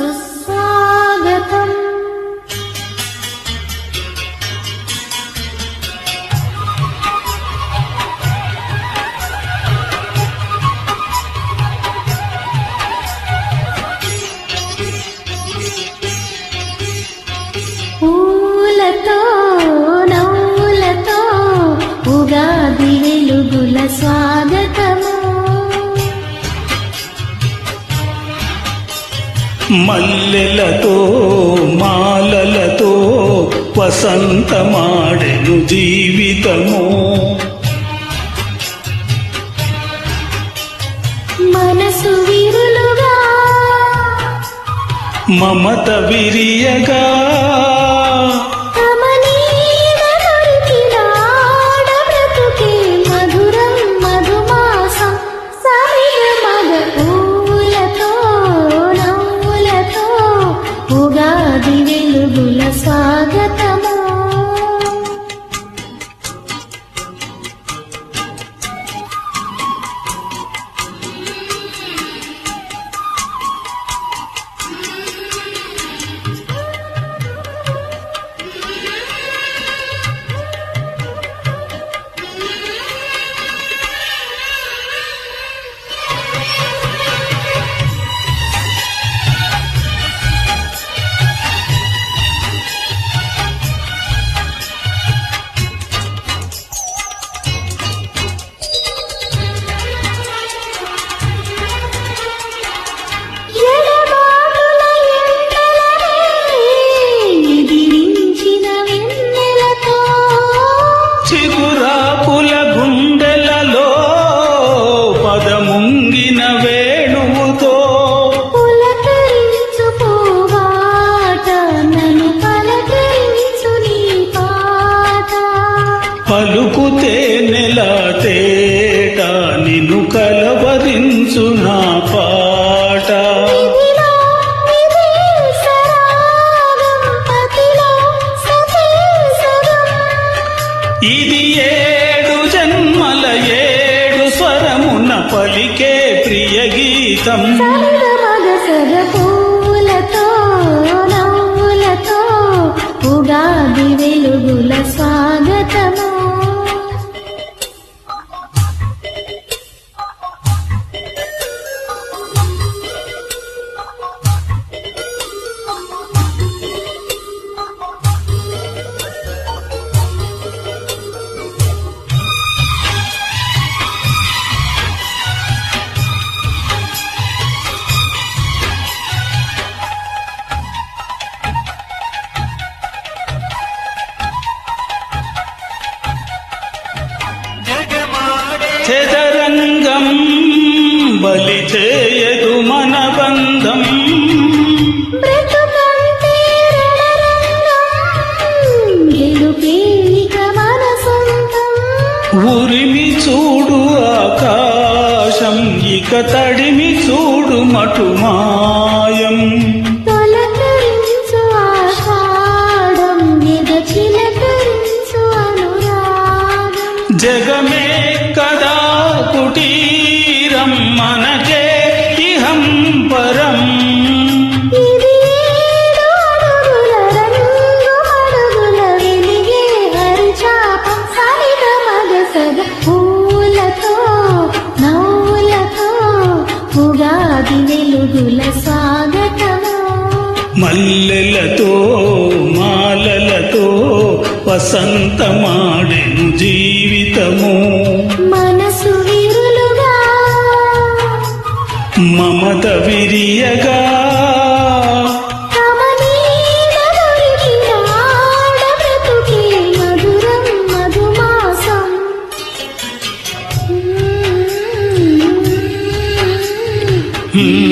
సుస్వాగతం. పూలతో నవ్వులతో ఉగాది వెలుగుల స్వాగతం. మల్లెలతో మాలలతో వసంతమాడెను జీవితము. మనసు విరులుగా మమత విరియగా వెలుగుల నిన్ను కలవరించు నా పాట. ఇదే ఏడు జన్మల ఏడు స్వరమున పలికే ప్రియ గీతం. ఉగాది వెలుగుల స్వాగతము. చదరంగం బలి చేయదు మన బంధం. ఉరిమి చూడు ఆకాశం ఇక తడిమి చూడు చిలకరించు అనురాగం. జగమే వెలుగుల స్వాగతము. మల్లెలతో మాలలతో వసంతమాడెను జీవితము. మనసు విరులుగా. మమత విరియగా. Hmm.